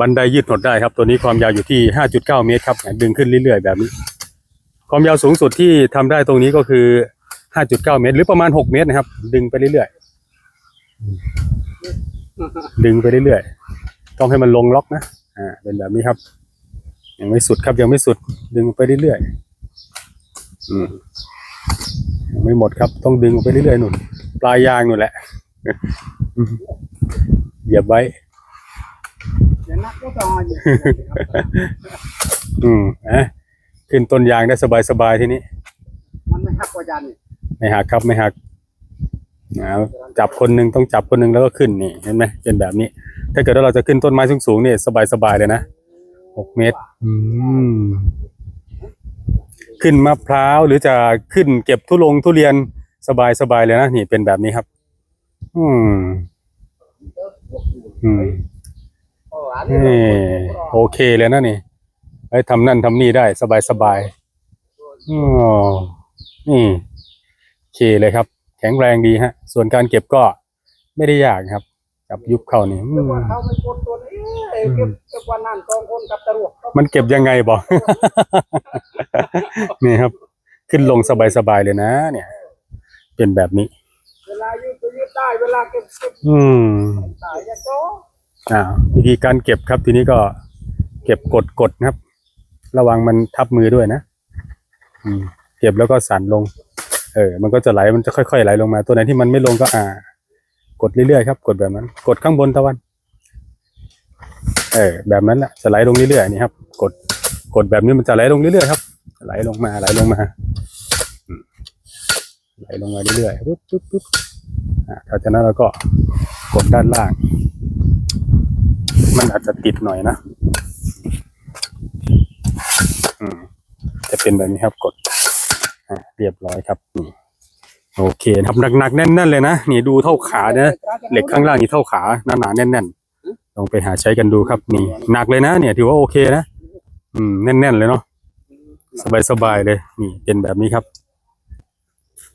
บันไดยืดหดได้ครับ ตัวนี้ความยาวอยู่ที่ 5.9 เมตรครับดึงขึ้นเรื่อยๆ แบบนี้ ความยาวสูงสุดที่ทำได้ตรงนี้ก็คือ 5.9 เมตร หรือประมาณ 6 เมตรนะครับ ดึงไปเรื่อยๆ ดึงไปเรื่อยๆ ต้องให้มันลงล็อกนะ อ่า เป็นแบบนี้ครับ ยังไม่สุดครับยังไม่สุด ดึงไปเรื่อยๆ อืมยังไม่หมดครับ ต้องดึงไปเรื่อยๆหนุนปลายยางนู่นแหละอืมเหยียบไว้เดี๋ยว นักก็ต่ออยู่อืมนะขึ้นต้นยางได้สบายๆทีนี้ มันไม่หักกว่ายันนี่ไม่หักครับไม่หักนะจับคนหนึ่งต้องจับคนหนึ่งแล้วก็ขึ้นนี่เห็นไหมเป็นแบบนี้ ถ้าเกิดว่าเราจะขึ้นต้นไม้สูงๆนี่สบายๆเลยนะหกเมตร อืมขึ้นมะพร้าวหรือจะขึ้นเก็บทุลงทุเรียนสบายๆเลยนะนี่เป็นแบบนี้ครับ อืมอืมโอ้อั นนี้นี่โอเคเลยนะนี่ไอ้ทำนั่นทำนี่ได้สบายสบายๆอ๋อนี่โอเคเลยครับ แข็งแรงดีฮะ ส่วนการเก็บก็ไม่ได้ยากครับจับยุบเข้านี่อืแต่มว่าเขาไม่กดตัวนี้เอ้ยเก็บเก็บวันนั้นกองคนกับตะรวจมันเก็บยังไงบอก นี่ครับ ขึ้นลงสบายสบายๆเลยนะ เนี่ย เป็นแบบนี้ เวลายืดก็ยืดได้เวลาเก็บเก็บอืมได้อยังโต อ่าวิธีการเก็บครับทีนี้ก็เก็บกดกดนะครับ ระวังมันทับมือด้วยนะอืมเก็บแล้วก็สั่นลง เออ มันก็จะไหลมันจะค่อยๆไหลลงมา ตัวไหนที่มันไม่ลงก็อ่า กดเรื่อยๆครับ กดแบบนั้น กดข้างบนตะวัน เออ แบบนั้นแหละจะไหลลงเรื่อยๆนี่ครับ กดกดแบบนี้มันจะไหลลงเรื่อยๆครับ ไหลลงมาไหลลงมาไหลลงมาเรื่อยๆปุ๊บปุ๊บปุ๊บอ่าหลังจากนั้นเราก็กดด้านล่าง มันอาจจะติดหน่อยนะอืมจะเป็นแบบนี้ครับกดเรียบร้อยครับนี่โอเคครับหนักๆแน่นๆเลยนะนี่ดูเท่าขาเนะเหล็กข้างล่างนี่เท่าขาหนาๆแน่นๆลองไปหาใช้กันดูครับนี่หนักเลยนะ เนี่ย ถือว่าโอเคนะอืมแน่นๆเลยเนาะสบายๆเลย นี่เป็นแบบนี้ครับ